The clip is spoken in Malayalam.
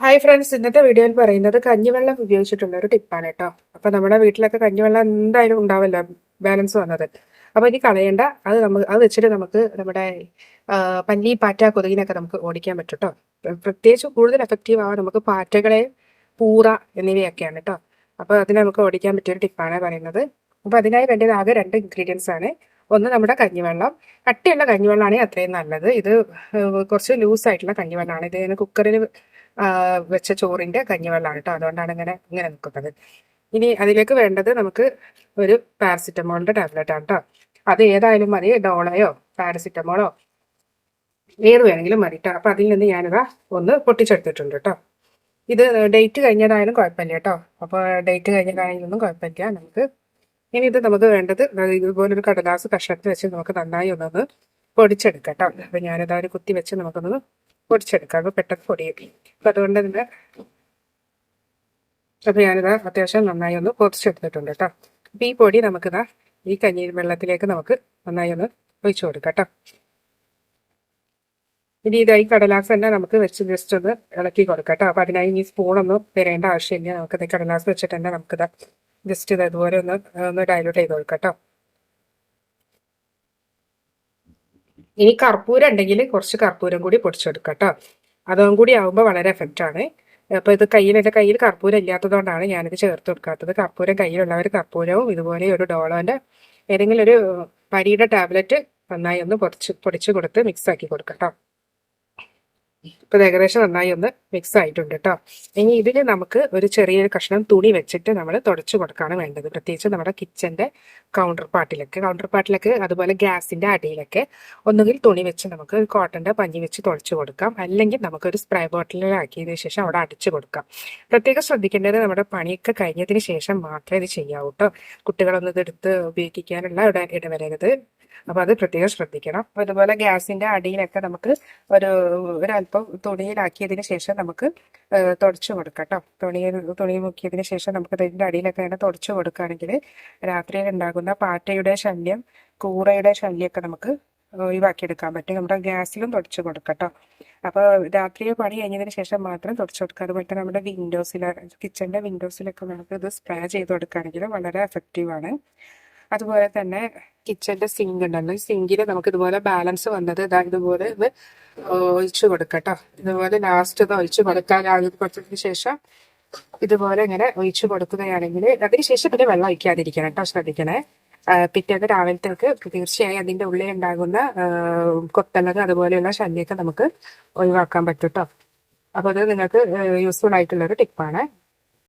ഹായ് ഫ്രണ്ട്സ് ഇന്നത്തെ വീഡിയോയിൽ പറയുന്നത് കഞ്ഞിവെള്ളം ഉപയോഗിച്ചിട്ടുള്ള ഒരു ടിപ്പാണ് കേട്ടോ. അപ്പൊ നമ്മുടെ വീട്ടിലൊക്കെ കഞ്ഞിവെള്ളം എന്തായാലും ഉണ്ടാവല്ലോ ബാലൻസ് വന്നത്. അപ്പോൾ ഇനി കളയണ്ട അത് നമുക്ക് അത് വെച്ചിട്ട് നമുക്ക് നമ്മുടെ പല്ലി പാറ്റ കൊതുകിനൊക്കെ നമുക്ക് ഓടിക്കാൻ പറ്റും കേട്ടോ പ്രത്യേകിച്ച് കൂടുതൽ എഫക്റ്റീവ് ആവാൻ നമുക്ക് പാറ്റകളെ പൂറ എന്നിവയൊക്കെയാണ് കേട്ടോ അപ്പോൾ അതിനെ നമുക്ക് ഓടിക്കാൻ പറ്റിയൊരു ടിപ്പാണ് പറയുന്നത്. അപ്പോൾ അതിനായി വേണ്ടത് ആകെ രണ്ട് ഇൻഗ്രീഡിയൻസ് ആണ്. ഒന്ന് നമ്മുടെ കഞ്ഞിവെള്ളം. കട്ടിയുള്ള കഞ്ഞിവെള്ളമാണെങ്കിൽ അത്രയും നല്ലത്. ഇത് കുറച്ച് ലൂസ് ആയിട്ടുള്ള കഞ്ഞിവെള്ളമാണ്. ഇത് കുക്കറിൽ വെച്ച ചോറിന്റെ കഞ്ഞിവെള്ളമാണ് കേട്ടോ അതുകൊണ്ടാണ് ഇങ്ങനെ ഇങ്ങനെ നിൽക്കുന്നത്. ഇനി അതിലേക്ക് വേണ്ടത് നമുക്ക് ഒരു പാരസിറ്റമോളിന്റെ ടാബ്ലറ്റ് ആണ് കേട്ടോ അത് ഏതായാലും മതി ഡോളയോ പാരസിറ്റമോളോ ഏത് വേണമെങ്കിലും മതി കേട്ടോ അപ്പം അതിൽ നിന്ന് ഞാനിതാ ഒന്ന് പൊട്ടിച്ചെടുത്തിട്ടുണ്ട് കേട്ടോ ഇത് ഡേറ്റ് കഴിഞ്ഞതായാലും കുഴപ്പമില്ല കേട്ടോ അപ്പോൾ ഡേറ്റ് കഴിഞ്ഞതായാലൊന്നും കുഴപ്പമില്ല. നമുക്ക് ഇനി ഇത് നമുക്ക് വേണ്ടത് ഇതുപോലൊരു കടലാസ് കഷ്ണത്തിൽ വെച്ച് നമുക്ക് നന്നായി ഒന്നൊന്ന് പൊടിച്ചെടുക്കാം കേട്ടോ. അപ്പൊ ഞാനിതാ ഒരു കുത്തി വെച്ച് നമുക്കൊന്ന് പൊടിച്ചെടുക്കാം. അപ്പോൾ പെട്ടെന്ന് പൊടിയും. അപ്പം അതുകൊണ്ട് തന്നെ അപ്പം ഞാനിതാ അത്യാവശ്യം നന്നായി ഒന്ന് പൊതിച്ചെടുത്തിട്ടുണ്ട് കേട്ടോ. അപ്പം ഈ പൊടി നമുക്കിതാ ഈ കഞ്ഞീർ വെള്ളത്തിലേക്ക് നമുക്ക് നന്നായി ഒന്ന് ഒഴിച്ചു കൊടുക്കാം കേട്ടോ. ഇനി ഇതായി കടലാസ് തന്നെ നമുക്ക് വെച്ച് ജസ്റ്റ് ഒന്ന് ഇളക്കി കൊടുക്കാം കേട്ടോ. അപ്പം അതിനായി സ്പൂൺ സ്പൂണൊന്നും തരേണ്ട ആവശ്യമില്ല. നമുക്കിത് കടലാസ് വെച്ചിട്ട് തന്നെ നമുക്കിത് ജസ്റ്റ് ഇത് അതുപോലെ ഒന്ന് ഒന്ന് ഡയലൂട്ട് ചെയ്ത് കൊടുക്കാം കേട്ടോ. ഇനി കർപ്പൂരം ഉണ്ടെങ്കിൽ കുറച്ച് കർപ്പൂരം കൂടി പൊടിച്ചെടുക്കാം കേട്ടോ. അതും കൂടി ആവുമ്പോൾ വളരെ എഫക്റ്റ് ആണ്. അപ്പോൾ ഇത് കയ്യിൽ എന്റെ കയ്യിൽ കർപ്പൂരം ഇല്ലാത്തതുകൊണ്ടാണ് ഞാനിത് ചേർത്ത് കൊടുക്കാത്തത്. കർപ്പൂരം കയ്യിലുള്ളവർ കർപ്പൂരവും ഇതുപോലെ ഒരു ഡോളോന്റെ ഏതെങ്കിലും ഒരു പരിയുടെ ടാബ്ലറ്റ് നന്നായി ഒന്ന് പൊടിച്ച് പൊടിച്ച് കൊടുത്ത് മിക്സ് ആക്കി കൊടുക്കാം കേട്ടോ. ഇപ്പൊ ഏകദേശം നന്നായി ഒന്ന് മിക്സ് ആയിട്ടുണ്ട് കേട്ടോ ഇനി ഇതിൽ നമുക്ക് ഒരു ചെറിയൊരു കഷ്ണം തുണി വെച്ചിട്ട് നമ്മൾ തുടച്ചു കൊടുക്കുകയാണ് വേണ്ടത്. പ്രത്യേകിച്ച് നമ്മുടെ കിച്ചന്റെ കൗണ്ടർ പാർട്ടിലൊക്കെ കൗണ്ടർ പാർട്ടിലൊക്കെ അതുപോലെ ഗ്യാസിന്റെ അടിയിലൊക്കെ ഒന്നുകിൽ തുണി വെച്ച് നമുക്ക് ഒരു കോട്ടന്റെ പഞ്ഞി വെച്ച് തുടച്ചു കൊടുക്കാം. അല്ലെങ്കിൽ നമുക്കൊരു സ്പ്രേ ബോട്ടിലാക്കിയതിന് ശേഷം അവിടെ അടിച്ചു കൊടുക്കാം. പ്രത്യേകം ശ്രദ്ധിക്കേണ്ടത് നമ്മുടെ പണിയൊക്കെ കഴിഞ്ഞതിന് ശേഷം മാത്രമേ ഇത് ചെയ്യാവൂ കേട്ടോ കുട്ടികളൊന്നും ഇതെടുത്ത് ഉപയോഗിക്കാനുള്ള ഇട ഇടവരരുത്. അപ്പൊ അത് പ്രത്യേകം ശ്രദ്ധിക്കണം. ഇതുപോലെ ഗ്യാസിന്റെ അടിയിലൊക്കെ നമുക്ക് ഒരു ഒരല്പം തുണിയിലാക്കിയതിന് ശേഷം നമുക്ക് തുടച്ചു കൊടുക്കാം തുണി തുണി മുക്കിയതിന് ശേഷം നമുക്ക് ഇതിന്റെ അടിയിലൊക്കെ ഇങ്ങനെ തുടച്ചു കൊടുക്കുകയാണെങ്കിൽ രാത്രിയിൽ ഉണ്ടാകുന്ന പാറ്റയുടെ ശല്യം കൂറയുടെ ശല്യമൊക്കെ നമുക്ക് ഒഴിവാക്കിയെടുക്കാൻ പറ്റും. നമ്മുടെ ഗ്യാസിലും തുടച്ചു കൊടുക്കട്ടോ. അപ്പൊ അപ്പോൾ രാത്രി പണി കഴിഞ്ഞതിന് ശേഷം മാത്രം തുടച്ചു കൊടുക്കുക. അതുപോലെ തന്നെ നമ്മുടെ വിൻഡോസിൽ കിച്ചണിന്റെ വിൻഡോസിലൊക്കെ നമുക്ക് ഇത് സ്പ്രേ ചെയ്ത് കൊടുക്കുകയാണെങ്കിൽ വളരെ എഫക്റ്റീവ് ആണ്. അതുപോലെ തന്നെ കിച്ചന്റെ സിങ്ക് ഉണ്ടല്ലോ. സിങ്കിൽ നമുക്ക് ഇതുപോലെ ബാലൻസ് വന്നത് ഇതാ ഇതുപോലെ ഇത് ഒഴിച്ചു കൊടുക്കട്ടോ ഇതുപോലെ ലാസ്റ്റ് ഇത് ഒഴിച്ചു കൊടുക്കാൻ കൊടുത്തതിന് ശേഷം ഇതുപോലെ ഇങ്ങനെ ഒഴിച്ചു കൊടുക്കുകയാണെങ്കിൽ അതിനുശേഷം പിന്നെ വെള്ളം ഒഴിക്കാതിരിക്കണം കേട്ടോ ശ്രദ്ധിക്കണേ. പിറ്റേന്ന് രാവിലത്തേക്ക് തീർച്ചയായും അതിന്റെ ഉള്ളിൽ ഉണ്ടാകുന്ന കൊത്തലക അതുപോലെയുള്ള ശല്യമൊക്കെ നമുക്ക് ഒഴിവാക്കാൻ പറ്റും കേട്ടോ അപ്പോൾ അത് നിങ്ങൾക്ക് യൂസ്ഫുൾ ആയിട്ടുള്ള ഒരു ടിപ്പാണ്